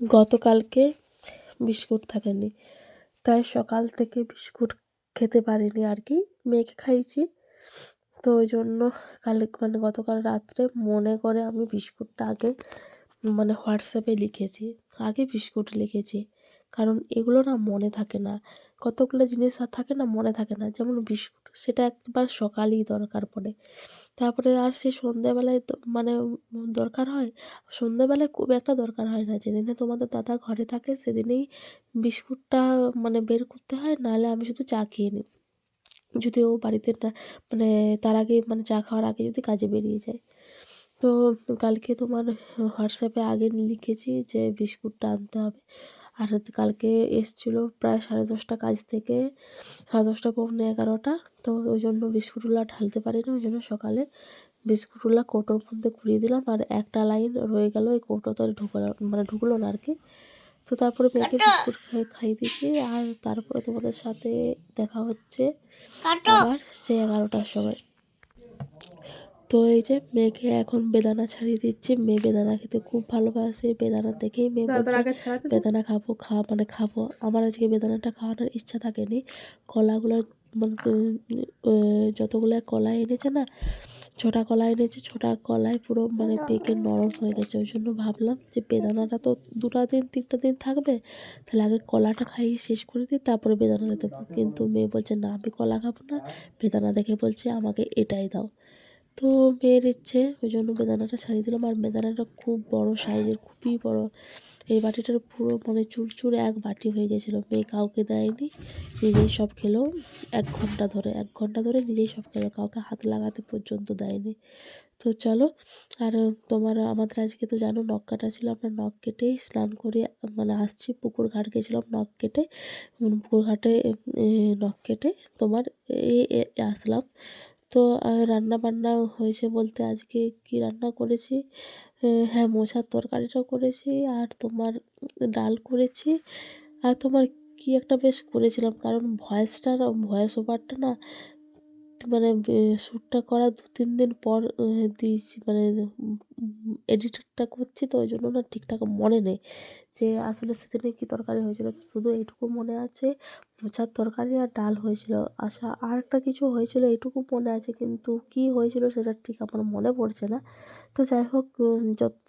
গতকালকে বিস্কুট থাকেনি। তাই সকাল থেকে বিস্কুট খেতে পারিনি আর কি, মেয়েকে খাইয়েছি। তো ওই জন্য কাল মানে গতকাল রাত্রে মনে করে আমি বিস্কুটটা আগে মানে হোয়াটসঅ্যাপে লিখেছি, আগে বিস্কুট লিখেছি। কারণ এগুলো না মনে থাকে না। কতগুলো জিনিস আর থাকে না মনে থাকে না। যেমন বিস্কুট সেটা একবার সকালেই দরকার পড়ে। তারপরে আর সেই সন্ধ্যেবেলায় তো মানে দরকার হয়? সন্ধ্যেবেলায় খুব একটা দরকার হয় না। যেদিনে তোমাদের দাদা ঘরে থাকে সেদিনেই বিস্কুটটা মানে বের করতে হয়, নাহলে আমি শুধু চা খেয়ে নিই। যদি ও বাড়িতে না মানে তার আগে মানে চা খাওয়ার আগে যদি কাজে বেরিয়ে যায়। তো কালকে তোমার হোয়াটসঅ্যাপে আগে লিখেছি যে বিস্কুটটা আনতে হবে। আর কালকে এসেছিল প্রায় সাড়ে দশটা কাজ থেকে সাড়ে দশটা পৌনে এগারোটা। তো ওই জন্য বিস্কুটগুলো ঢালতে পারিনি ওই জন্য সকালে বিস্কুটগুলো কৌটোর মধ্যে ঘুরিয়ে দিলাম আর একটা লাইন রয়ে গেল ওই কৌটোতে ঢুকলো মানে ঢুকলো না আর কি। তো তারপরে মেয়েকে বিস্কুট খাই খাইয়ে দিয়েছি আর তারপরে তোমাদের সাথে দেখা হচ্ছে আবার সেই এগারোটার সময়। তো এই যে মেয়েকে এখন বেদানা ছাড়িয়ে দিচ্ছি মেয়ে বেদানা খেতে খুব ভালোবাসে বেদানা দেখেই মেয়ে বলছে বেদানা খাব খা মানে খাব। আমার আজকে বেদানাটা খাওয়ানোর ইচ্ছা থাকেনি কলাগুলো মানে যতগুলো কলা এনেছে না, ছোটা কলা এনেছে, ছোটা কলায় পুরো মানে পেকে নরম হয়ে গেছে। ওই জন্য ভাবলাম যে বেদানাটা তো দুটা দিন, তিনটা দিন থাকবে, তাহলে আগে কলাটা খাইয়ে শেষ করে দিই, তারপরে বেদানাটা দেবো। কিন্তু মেয়ে বলছে, না, আমি কলা খাব না। বেদানা দেখে বলছে, আমাকে এটাই দাও। তো মেয়ের ইচ্ছে, ওই জন্য বেদানাটা ছাড়িয়ে দিলাম। আর বেদানাটা খুব বড় সাইজের, খুবই বড়। এই বাটিটার পুরো মানে চুরচুর এক বাটি হয়ে গেছিল। মেয়ে কাউকে দেয়নি, নিজেই সব খেলো। এক ঘণ্টা ধরে, এক ঘণ্টা ধরে নিজেই সব খেলো। কাউকে হাত লাগাতে পর্যন্ত দেয়নি। তো চলো, আর তোমার, আমাদের আজকে তো জানো নখ কাটা ছিল। আমরা নখ কেটেই স্নান করে মানে আসছি পুকুর ঘাট গেছিলাম নখ কেটে। পুকুর ঘাটে নখ কেটে তোমার এই আসলাম। তো রান্না বান্না হয়েছে বলতে আজকে কি রান্না করেছি? হ্যাঁ মোচার তরকারিটাও করেছি আর তোমার ডাল করেছি। আর তোমার কি একটা বেশ করেছিলাম, কারণ ভয়েসটা না, ভয়েস ওভারটা না মানে শ্যুটটা করা দু, তিন দিন পর দিয়েছি মানে এডিটরটা করছি তো ওই জন্য না ঠিকঠাক মনে নেই। যে আসলে সেদিনে কী তরকারি হয়েছিল শুধু এইটুকু মনে আছে। মোচার তরকারি আর ডাল হয়েছিল। আশা আর একটা কিছু হয়েছিল এইটুকু মনে আছে কিন্তু কী হয়েছিল সেটা ঠিক আমার মনে পড়ছে না। তো যাই হোক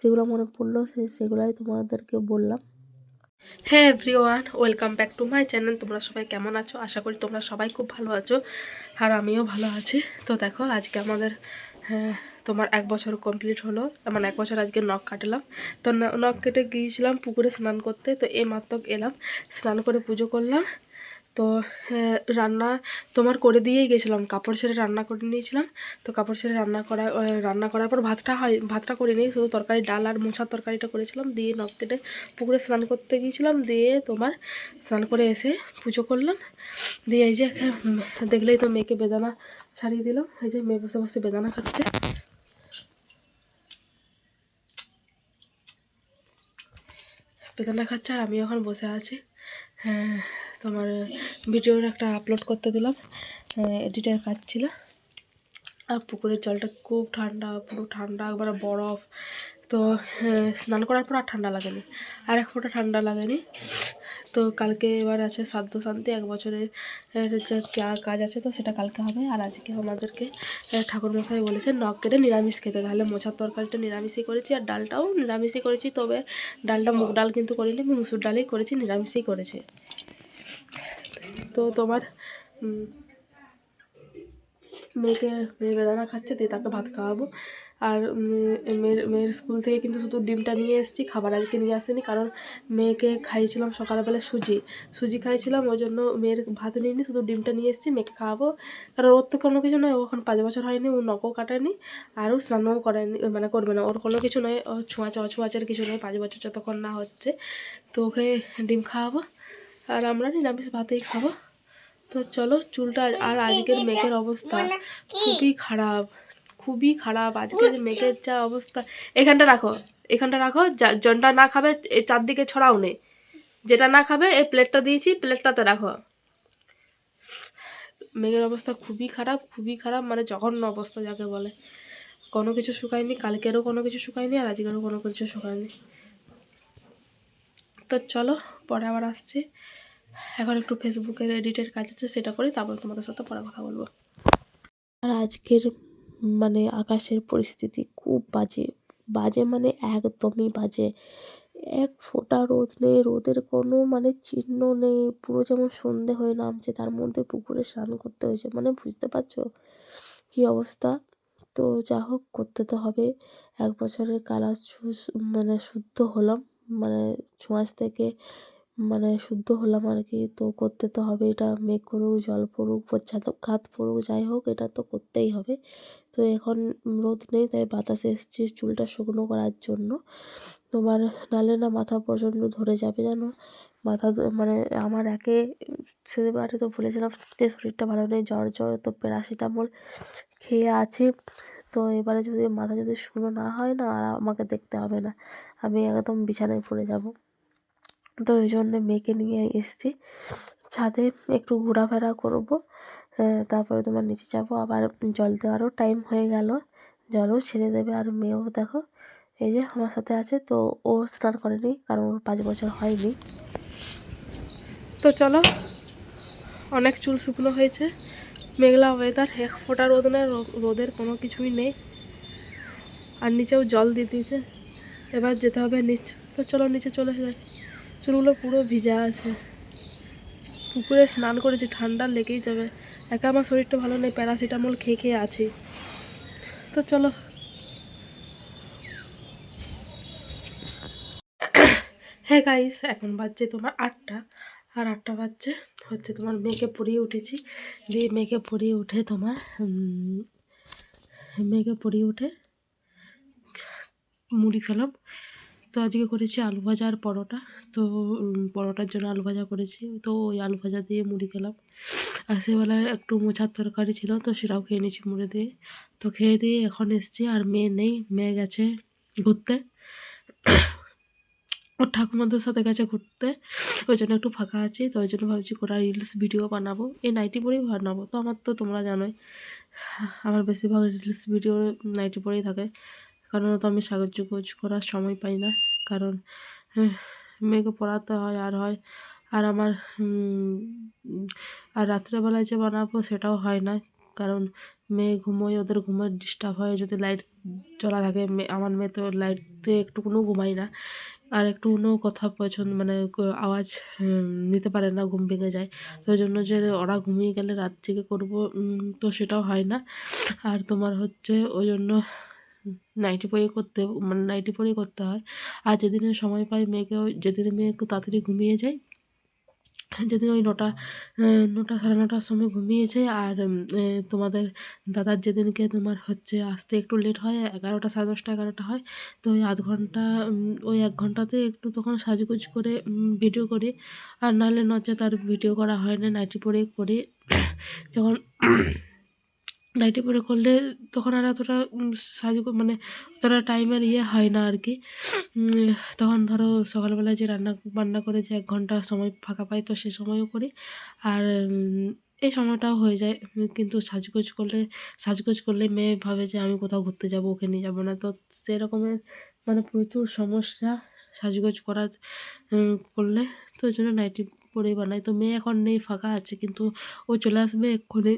যেগুলো মনে পড়ল সে সেগুলোই তোমাদেরকে বললাম। হ্যাঁ everyone welcome back to my channel. তোমরা সবাই কেমন আছো? আশা করি তোমরা সবাই খুব ভালো আছো আর আমিও ভালো আছি। তো দেখো আজকে আমাদের হ্যাঁ, তোমার এক বছর কমপ্লিট হলো। মানে এক বছর আজকে নখ কাটলাম। তো নখ কেটে গিয়েছিলাম পুকুরে স্নান করতে। তো এই মাত্র এলাম, স্নান করে পুজো করলাম। তো রান্না তোমার করে দিয়েই গেছিলাম। কাপড় ছেড়ে রান্না করে নিয়েছিলাম। তো কাপড় ছেড়ে রান্না করা রান্না করার পর ভাতটা হয়, ভাতটা করিনি শুধু তরকারি ডাল আর মোছার তরকারিটা করেছিলাম। দিয়ে নখ কেটে পুকুরে স্নান করতে গিয়েছিলাম। দিয়ে তোমার স্নান করে এসে পুজো করলাম। দিয়ে এই যে দেখলেই তো মেয়েকে বেদানা ছাড়িয়ে দিলাম। এই যে মেয়ে বসে বসে বেদানা খাচ্ছে। বেদানা খাচ্ছে আর আমি এখন বসে আছি। হ্যাঁ তোমার ভিডিওর একটা আপলোড করতে দিলাম। এডিটের কাজ ছিল। আর পুকুরের জলটা খুব ঠান্ডা, পুরো ঠান্ডা, একবারে বরফ। তো স্নান করার পর আর ঠান্ডা লাগেনি। আর এক ফোটা ঠান্ডা লাগেনি। তো কালকে এবার আছে সাধ্য শান্তি, এক বছরের যে কাজ আছে তো সেটা কালকে হবে। আর আজকে আমাদেরকে ঠাকুরমশাই বলেছেন নখ কেটে নিরামিষ খেতে। তাহলে মোচার তরকারিটা নিরামিষই করেছি আর ডালটাও নিরামিষই করেছি, তবে ডালটা মুগ ডাল কিন্তু করিনি, আমি মুসুর ডালেই করেছি, নিরামিষই করেছি। তো তোমার মেয়েকে, মেয়ে বেদানা খাচ্ছে, দিয়ে তাকে ভাত খাওয়াবো। আর মেয়ের মেয়ের স্কুল থেকে কিন্তু শুধু ডিমটা নিয়ে এসেছি খাবার আজকে নিয়ে আসিনি কারণ মেয়েকে খাইয়েছিলাম সকালবেলা সুজি। সুজি খাইছিলাম ওই জন্য মেয়ের ভাত নিইনি শুধু ডিমটা নিয়ে এসেছি মেয়েকে খাওয়াবো। কারণ ওর তো কোনো কিছু নয় ও এখন পাঁচ বছর হয়নি ও নখও কাটেনি আর ও স্নানও করেনি মানে করবে না ওর কোনো কিছু নয় ও ছোঁয়াচে অছোঁয়াচের কিছু নয় পাঁচ বছর যতক্ষণ না হচ্ছে তো ওকে ডিম খাওয়াবো আর আমরা নিরামিষ ভাতেই খাব। তো চলো চুলটা আর আজকের মেঘের অবস্থা খুবই খারাপ। খুবই খারাপ আজকের মেঘের যা অবস্থা। এখানটা রাখো এখানটা রাখো যা- জনটা না খাবে এই চারদিকে ছড়াও নে। যেটা না খাবে এই প্লেটটা দিয়েছি প্লেটটাতে রাখো। মেঘের অবস্থা খুবই খারাপ খুবই খারাপ মানে জঘন্য অবস্থা যাকে বলে। কোনো কিছু শুকায়নি কালকেরও কোনো কিছু শুকায়নি আর আজকেরও কোনো কিছু শুকায়নি। তো চলো পরে আবার আসছি। এখন একটু ফেসবুকের এডিটের কাজ আছে সেটা করি তারপর তোমাদের সাথে পরে কথা বলব। আর আজকের মানে আকাশের পরিস্থিতি খুব বাজে। বাজে মানে একদমই বাজে। এক ফোঁটা রোদ নেই, রোদের কোনো মানে চিহ্ন নেই। পুরো যেমন সন্ধে হয়ে নামছে, তার মধ্যে পুকুরে স্নান করতে হয়েছে। মানে বুঝতে পারছ কী অবস্থা? তো যা হোক, করতে তো হবে। এক বছরের কালা মানে শুদ্ধ হলাম। মানে ছোঁয়াচ থেকে মানে শুদ্ধ হলাম আর কি। তো করতে তো হবে এটা, মেঘ করুক, জল পড়ুক খাত পড়ুক, যাই হোক, এটা তো করতেই হবে। তো এখন রোদ নেই, তাই বাতাসে এসছি চুলটা শুকনো করার জন্য। তোমার নালে না মাথা প্রচণ্ড ধরে যাবে জানো? মাথা মানে আমার একে সেবারে তো বলেছিলাম যে শরীরটা ভালো নেই, জ্বর জ্বর, তো প্যারাসিটামল খেয়ে আছি। তো এবারে যদি মাথা যদি শুকনো না হয় না, আর আমাকে দেখতে হবে না। আমি একদম বিছানায় পড়ে যাব। তো ওই জন্যে মেয়েকে নিয়ে এসেছি। ছাদে একটু ঘোরাফেরা করব। তারপরে তোমার নিচে যাব। আবার জল দেওয়ারও টাইম হয়ে গেল। জলও ছেড়ে দেবে আর মেয়েও দেখো, এই যে আমার সাথে আছে তো ও স্নান করেনি কারণ ওর পাঁচ বছর হয়নি। তো চলো, অনেক চুল শুকনো হয়েছে। মেঘলা ওয়েদার এক ফোঁটা রোদ নেই রোদের কোনো কিছুই নেই। আর নিচেও জল দিয়ে দিয়েছে। এবার যেতে হবে নিচ। তো চলো নিচে চলে যাই। চুলগুলো পুরো ভিজা আছে। পুকুরে স্নান করেছি, ঠান্ডা লেগেই যাবে। একা আমার শরীরটা ভালো নেই, প্যারাসিটামল খেয়ে খেয়ে আছি। তো চলো। হ্যাঁ গাইস এখন বাজছে তোমার আটটা। আর আটটা বাজছে, হচ্ছে তোমার মেয়েকে পড়িয়ে উঠেছি। দিয়ে মেয়েকে পড়িয়ে উঠে তোমার মেয়েকে পড়িয়ে উঠে মুড়ি খেলাম। তো আজকে করেছি আলু ভাজা আর পরোটা। তো পরোটার জন্য আলু ভাজা করেছি। তো ওই আলু ভাজা দিয়ে মুড়ি খেলাম। আর সেবেলায় একটু মোছার তরকারি ছিল, তো সেটাও খেয়ে নিয়েছি মুড়ে দিয়ে। তো খেয়ে দিয়ে এখন এসছি, আর মেয়ে নেই, মেয়ে গেছে ঘুরতে। ওর ঠাকুমাদের সাথে গেছে ঘুরতে, ওই জন্য একটু ফাঁকা আছি। তো ওই জন্য ভাবছি কোটা রিলস ভিডিও বানাবো। এই নাইটি পরেই বানাবো, তো আমার তো তোমরা জানোই। আমার বেশিরভাগ রিলস ভিডিও নাইটি পরেই থাকে। কারণ তো আমি সাহায্য গোজ করার সময় পাই না। কারণ মেয়েকে পড়াতে হয়, আর হয়, আর আমার আর রাত্রেবেলায় যে বানাবো সেটাও হয় না। কারণ মেয়ে ঘুমোয়, ওদের ঘুমোয় ডিস্টার্ব হয়, যদি লাইট চলা থাকে আমার মেয়ে তো লাইটতে একটুকুনও ঘুমায় না। আর একটু কোনো কথা পছন্দ মানে আওয়াজ নিতে পারে না, ঘুম ভেঙে যায়। তো ওই জন্য যে ওরা ঘুমিয়ে গেলে রাত জেগে করব তো সেটাও হয় না। আর তোমার হচ্ছে ওই জন্য নাইটি পরে করতে মানে নাইটি পরেই করতে হয়। আর যেদিনে সময় পাই মেয়েকে ওই, যেদিনে মেয়ে একটু তাড়াতাড়ি ঘুমিয়ে যায়, যেদিন ওই নটা নটা, সাড়ে নটার সময় ঘুমিয়ে যায়, আর তোমাদের দাদার যেদিনকে তোমার হচ্ছে আসতে একটু লেট হয়, এগারোটা, সাড়ে দশটা, এগারোটা হয়, তো ওই আধ ঘণ্টা ওই এক ঘন্টাতে একটু তখন সাজগোজ করে ভিডিও করি। আর নাহলে নচে তার ভিডিও করা হয় না নাইটি পরে করে। যখন নাইটি পরে করলে তখন আর এতটা সাজ মানে অতটা টাইমের ইয়ে হয় না আর কি। তখন ধরো সকালবেলায় যে রান্না, বান্না করে যে এক ঘণ্টা সময় ফাঁকা পাই, তো সে সময়ও করি। আর এই সময়টাও হয়ে যায়। কিন্তু সাজগোজ করলে সাজগোজ করলে মেয়ে ভাবে যে আমি কোথাও ঘুরতে যাব, ওকে নিয়ে যাব না। তো সেরকমের মানে প্রচুর সমস্যা সাজগোজ করার করলে। তো ওই জন্য নাইটি পরেই বানাই। তো মেয়ে এখন নেই, ফাঁকা আছে, কিন্তু ও চলে আসবে এক্ষুনি।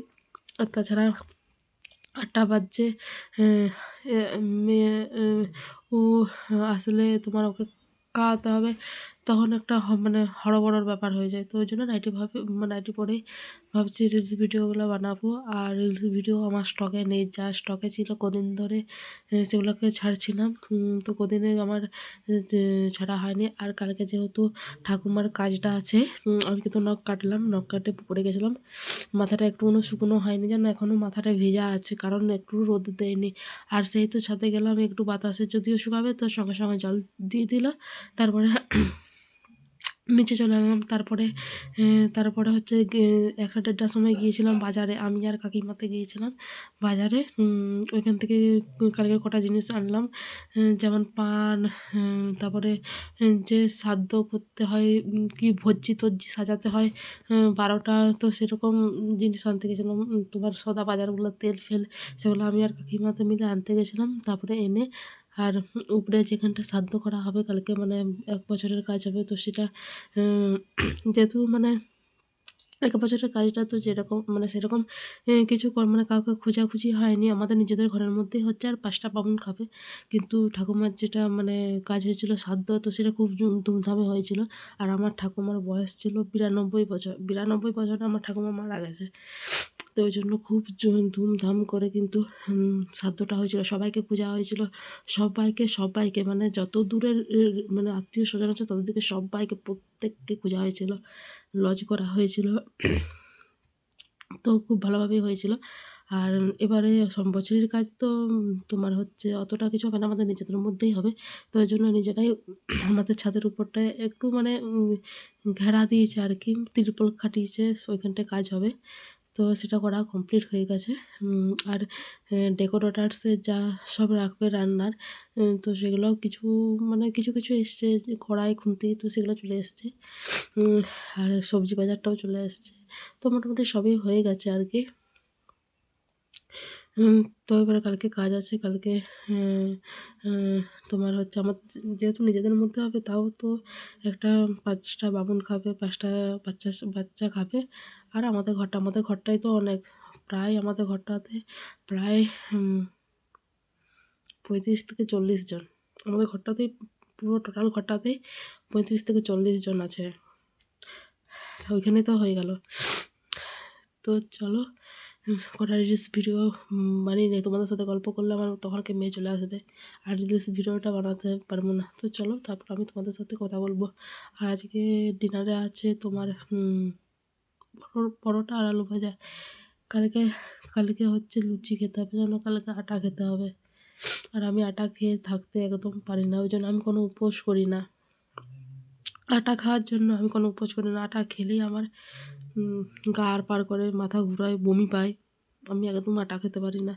আর তাছাড়া আটটা বাজছে মেয়ে ও আসলে তোমার ওকে খাওয়াতে হবে। তখন একটা মানে হড়বড়র ব্যাপার হয়ে যায়। তো ওই জন্য নাইটি ভাবে নাইটি পরেই ভাবছি রিলস ভিডিওগুলো বানাবো। আর রিলস ভিডিও আমার স্টকে নেই, যা স্টকে ছিল কদিন ধরে সেগুলোকে ছাড়ছিলাম। তো কদিনে আমার ছাড়া হয়নি। আর কালকে যেহেতু ঠাকুমার কাজটা আছে আজকে তো নখ কাটলাম নখ কাটে পড়ে গেছিলাম। মাথাটা একটু কোনো শুকনো হয়নি, যেন এখনও মাথাটা ভেজা আছে, কারণ একটু রোদ দেয়নি। আর সেই তো ছাদে গেলাম, একটু বাতাসে যদিও শুকাবে, তো সঙ্গে সঙ্গে জল দিয়ে দিল তারপরে নিচে চলে এলাম। তারপরে তারপরে হচ্ছে একটা দেড়টার সময় গিয়েছিলাম বাজারে। আমি আর কাকিমাতে গিয়েছিলাম বাজারে। ওইখান থেকে কালকে কটা জিনিস আনলাম। যেমন পান তারপরে যে সাদ্য করতে হয় কি ভজ্জি তজ্জি সাজাতে হয় বারোটা তো সেরকম জিনিস আনতে গেছিলাম। তোমার সদা বাজারগুলো তেল ফেল, সেগুলো আমি আর কাকিমাতে মিলে আনতে গেছিলাম। তারপরে এনে আর উপরে যেখানটা শ্রাদ্ধ করা হবে, কালকে মানে এক বছরের কাজ হবে, তো সেটা যেহেতু মানে এক বছরের কাজটা তো যেরকম মানে সেরকম কিছু মানে কাউকে খোঁজাখুঁজি হয়নি, আমাদের নিজেদের ঘরের মধ্যেই হচ্ছে আর পাঁচটা বামুন খাবে। কিন্তু ঠাকুমার যেটা মানে কাজ হয়েছিল সাধ্য, তো সেটা খুব ধুমধামে হয়েছিল। আর আমার ঠাকুমার বয়স ছিল বিরানব্বই বছর, বিরানব্বই বছরে আমার ঠাকুমা মারা গেছে। তো ওই জন্য খুব ধুমধাম করে কিন্তু শ্রাদ্ধটা হয়েছিল, সবাইকে পূজা হয়েছিল, সবাইকে সবাইকে মানে যত দূরের মানে আত্মীয় স্বজন আছে তাদেরকে সবাইকে প্রত্যেককে পূজা হয়েছিল, লজ করা হয়েছিল, তো খুব ভালোভাবেই হয়েছিল। আর এবারে বছরের কাজ তো, তোমার হচ্ছে অতটা কিছু হবে না, আমাদের নিজেদের মধ্যেই হবে, তো ওই জন্য নিজেরাই আমাদের ছাদের উপরটায় একটু মানে ঘেরা দিয়েছে আর কি, তিরপল খাটিয়েছে, ওইখানটায় কাজ হবে। তো সেটা করা কমপ্লিট হয়ে গেছে। আর ডেকোরেটার্সের যা সব রাখবে রান্নার তো সেগুলো কিছু মানে কিছু কিছু এসছে কড়াই, খুন্তি, তো সেগুলো চলে এসছে। আর সবজি বাজারটাও চলে এসছে। তো মোটামুটি সবই হয়ে গেছে আর কি। তো এবারে কালকে কাজ আছে, কালকে তোমার হচ্ছে আমার যেহেতু নিজেদের মধ্যে হবে, তাও তো একটা পাঁচটা বামুন খাবে, পাঁচটা বাচ্চা বাচ্চা খাবে। আর আমাদের ঘরটা, আমাদের ঘরটাই তো অনেক, প্রায় আমাদের ঘরটাতে প্রায় পঁয়ত্রিশ থেকে চল্লিশ জন। আমাদের ঘরটাতেই, পুরো টোটাল ঘরটাতেই পঁয়ত্রিশ থেকে চল্লিশ জন আছে। ওইখানে তো হয়ে গেল। তো চলো কটা রিলস ভিডিও বানিয়ে নেই। তোমাদের সাথে গল্প করলে আমার তখনকে মেয়ে চলে আসবে। আর রিলস ভিডিওটা বানাতে পারব না। তো চলো, তারপর আমি তোমাদের সাথে কথা বলব। আর আজকে ডিনারে আছে তোমার পরোটা আর আলু ভাজা। কালকে কালকে হচ্ছে লুচি খেতে হবে। যেন কালকে আটা খেতে হবে। আর আমি আটা খেয়ে থাকতে একদম পারি না। ওই জন্য আমি কোনো উপোস করি না। আটা খাওয়ার জন্য আমি কোনো উপোস করি না। আটা খেলেই আমার গা আর পার করে, মাথা ঘুরায়, বমি পায়। আমি একদম আটা খেতে পারি না।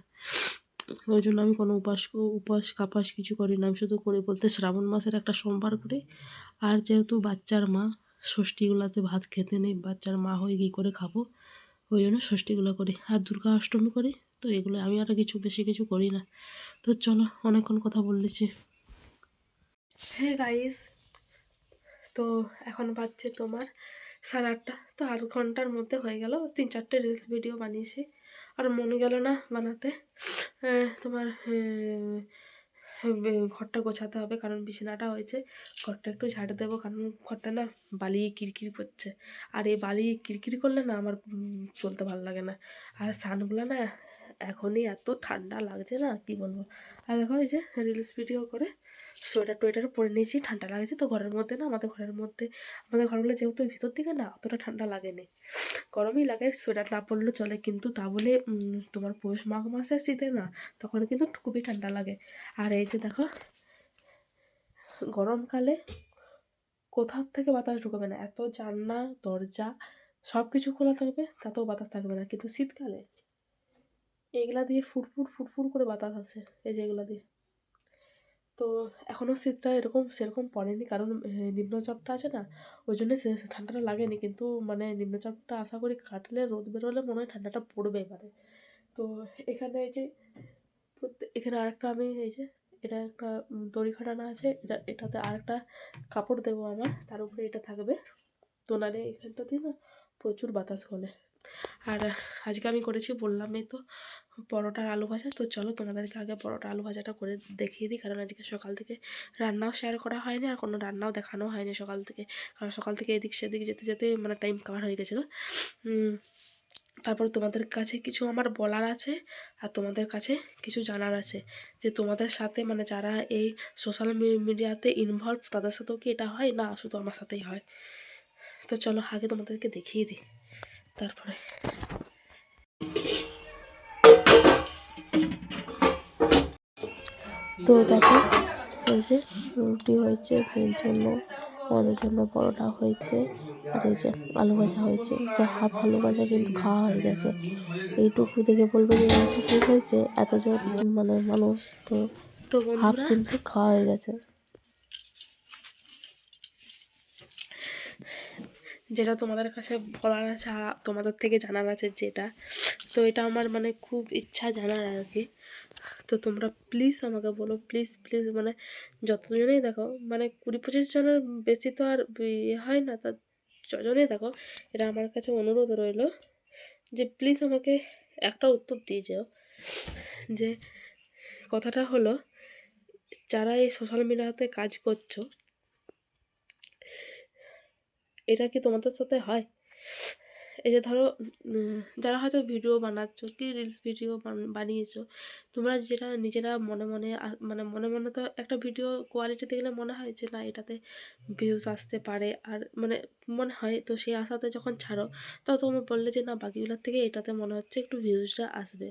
ওই জন্য আমি কোনো উপাস উপাস, কাপাস কিছু করি না। আমি শুধু করি বলতে শ্রাবণ মাসের একটা সোমবার করি। আর যেহেতু বাচ্চার মা, ষষ্ঠীগুলাতে ভাত খেতে নেই, বাচ্চার মা হয়ে কী করে খাব? ওই জন্য ষষ্ঠীগুলো করি। আর দুর্গা অষ্টমী করি, তো এগুলো আমি আর কিছু বেশি কিছু করি না। তো চলো, অনেকক্ষণ কথা বলেছি হ্যাঁ গাইস তো এখন বাজছে তোমার সাড়ে আটটা। তো আট ঘণ্টার মধ্যে হয়ে গেল। তিন চারটে রিলস ভিডিও বানিয়েছি। আর মন গেল না বানাতে। তোমার ঘরটা গোছাতে হবে কারণ বিছানাটা হয়েছে। ঘরটা একটু ঝাড় দেবো কারণ ঘরটা না বালি কিরকির করছে। আর এই বালি কিরকির করলে না আমার চলতে ভালো লাগে না। আর সানগুলো না এখনই এত ঠান্ডা লাগছে না, কি বলব? আর দেখো এই যে রিলস ভিডিও করে সোয়েটার টোয়েটার পরে নিয়েছি, ঠান্ডা লাগছে তো ঘরের মধ্যে না, আমাদের ঘরের মধ্যে, আমাদের ঘরগুলো যেহেতু ভিতর দিকে না, অতটা ঠান্ডা লাগেনি। গরমই লাগে সোয়েটার না পরলেও চলে, কিন্তু তা বলে তোমার পৌষ মাঘ মাসের শীতে না, তখন কিন্তু খুবই ঠান্ডা লাগে। আর এই যে দেখো, গরমকালে কোথার থেকে বাতাস ঢুকবে না, এত জানলা, দরজা সব কিছু খোলা থাকবে, তাতেও বাতাস থাকবে না। কিন্তু শীতকালে এইগুলা দিয়ে ফুটফুট ফুটফুট করে বাতাস আছে, এই যে এগুলা দিয়ে। তো এখনও শীতটা এরকম, সেরকম পড়েনি, কারণ নিম্নচাপটা আছে না, ওই জন্য ঠান্ডাটা লাগেনি, কিন্তু মানে নিম্নচাপটা আশা করি কাটলে, রোদ বেরোলে মনে হয় ঠান্ডাটা পড়বে এবারে। তো এখানে এই যে এখানে আরেকটা আমি, এই যে, এটা একটা দড়ি খাটানো আছে, এটা, এটাতে আরেকটা কাপড় দেবো আমার, তার উপরে এটা থাকবে। তো নাহলে এখানটাতে না প্রচুর বাতাস খোলে আর আজকে আমি করেছি বললামই তো পরোটা আর আলু ভাজা। তো চলো তোমাদেরকে আগে পরোটা আলু ভাজাটা করে দেখিয়ে দিই, কারণ আজকে সকাল থেকে রান্নাও শেয়ার করা হয়নি আর কোনো রান্নাও দেখানো হয়নি সকাল থেকে। কারণ সকাল থেকে এদিক সেদিক যেতে যেতে মানে টাইম কাভার হয়ে গেছিল। তারপর তোমাদের কাছে কিছু আমার বলার আছে আর তোমাদের কাছে কিছু জানার আছে। যে তোমাদের সাথে মানে যারা এই সোশ্যাল মিডিয়াতে ইনভলভ তাদের সাথেও কি এটা হয় না শুধু আমার সাথেই হয়? তো চলো আগে তোমাদেরকে দেখিয়ে দিই, তারপরে। তো দেখো এই যে রুটি হয়েছে মেয়ের জন্য আমাদের জন্য পরোটা হয়েছে আর এই যে আলু ভাজা হয়েছে। তো হাফ আলু ভাজা কিন্তু খাওয়া হয়ে গেছে। এইটুকু দেখে বলবে যে এইটুকু হয়েছে? এতজন মানে মানুষ তো তো হাফ কিন্তু খাওয়া হয়ে গেছে। যেটা তোমাদের কাছে বলার আছে তোমাদের থেকে জানার আছে যেটা তো এটা আমার মানে খুব ইচ্ছা জানার আর কি। তো তোমরা প্লিজ আমাকে বলো প্লিজ প্লিজ মানে যতজনেই দেখো মানে কুড়ি পঁচিশ জনের বেশি তো আর ইয়ে হয় না, তা যজনেই দেখো এটা আমার কাছে অনুরোধ রইল যে প্লিজ আমাকে একটা উত্তর দিয়ে যেও, যে কথাটা হলো, যারা এই সোশ্যাল মিডিয়াতে কাজ করছ, এটা কি তোমাদের সাথে হয়? এই যে ধরো যারা হয়তো ভিডিও বানাচ্ছো কি রিলস ভিডিও বানিয়েছো, তোমরা যেটা নিজেরা মনে মনে মানে মনে মনে তো একটা ভিডিও কোয়ালিটি দেখলে মনে হয় যে না, এটাতে ভিউজ আসতে পারে। আর মানে মনে হয়, তো সেই আশাতে যখন ছাড়ো তো তোমরা বললে যে না, বাকিগুলোর থেকে এটাতে মনে হচ্ছে একটু ভিউজটা আসবে।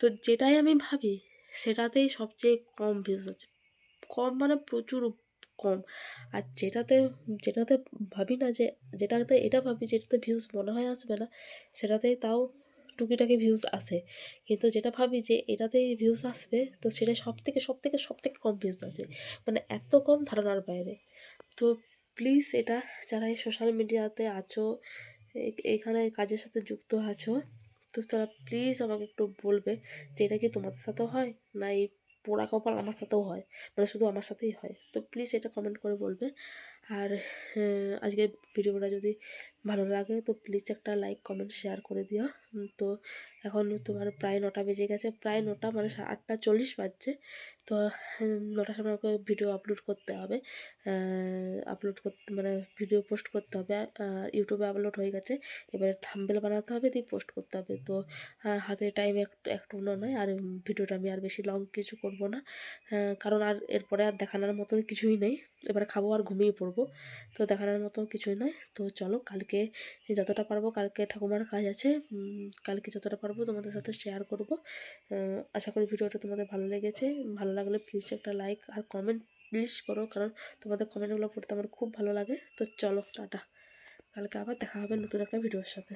তো যেটাই আমি ভাবি, সেটাতেই সবচেয়ে কম ভিউজ আছে। কম মানে প্রচুর কম। আর যেটাতে যেটাতে ভাবি না যে, যেটাতে এটা ভাবি যেটাতে ভিউজ মনে হয় আসবে না, সেটাতেই তাও টুকিটাকি ভিউজ আসে কিন্তু যেটা ভাবি যে এটাতেই ভিউজ আসবে, তো সেটা সব থেকে সব থেকে সব থেকে কম ভিউজ আছে। মানে এত কম ধারণার বাইরে। তো প্লিজ এটা যারা এই সোশ্যাল মিডিয়াতে আছো এখানে কাজের সাথে যুক্ত আছো, তো তারা প্লিজ আমাকে একটু বলবে যে এটা কি তোমাদের সাথেও হয়? না এই পোড়া কপাল আমার সাথেও হয় মানে শুধু আমার সাথেই হয়। তো প্লিজ এটা কমেন্ট করে বলবে। আর আহ, আজকে ভিডিওটা যদি ভালো লাগে, তো প্লিজ একটা লাইক কমেন্ট শেয়ার করে দিও। তো এখন তোমার প্রায় নটা বেজে গেছে, প্রায় নটা মানে আটটা চল্লিশ বাজছে। তো নটার সময় আমাকে ভিডিও আপলোড করতে হবে। আপলোড করতে মানে ভিডিও পোস্ট করতে হবে। ইউটিউবে আপলোড হয়ে গেছে। এবারে থাম্বেল বানাতে হবে, দিয়ে পোস্ট করতে হবে। তো হাতে টাইম একটু একটু নয়, আর ভিডিওটা আমি আর বেশি লং কিছু করব না। কারণ আর এরপরে আর দেখানোর মতন কিছুই নেই। এবারে খাব আর ঘুমিয়ে পড়ব। তো দেখানোর মতো কিছুই নয়। তো চলো, কালকে যতটা পারব, কালকে ঠাকুমার কাজ আছে কালকে যতটা পারব তোমাদের সাথে শেয়ার করব। আশা করি ভিডিওটা তোমাদের ভালো লেগেছে। ভালো লাগলে প্লিজ একটা লাইক আর কমেন্ট প্লিজ করো, কারণ তোমাদের কমেন্টগুলো পড়তে আমার খুব ভালো লাগে। তো চলো, টাটা। কালকে আবার দেখা হবে নতুন একটা ভিডিওর সাথে।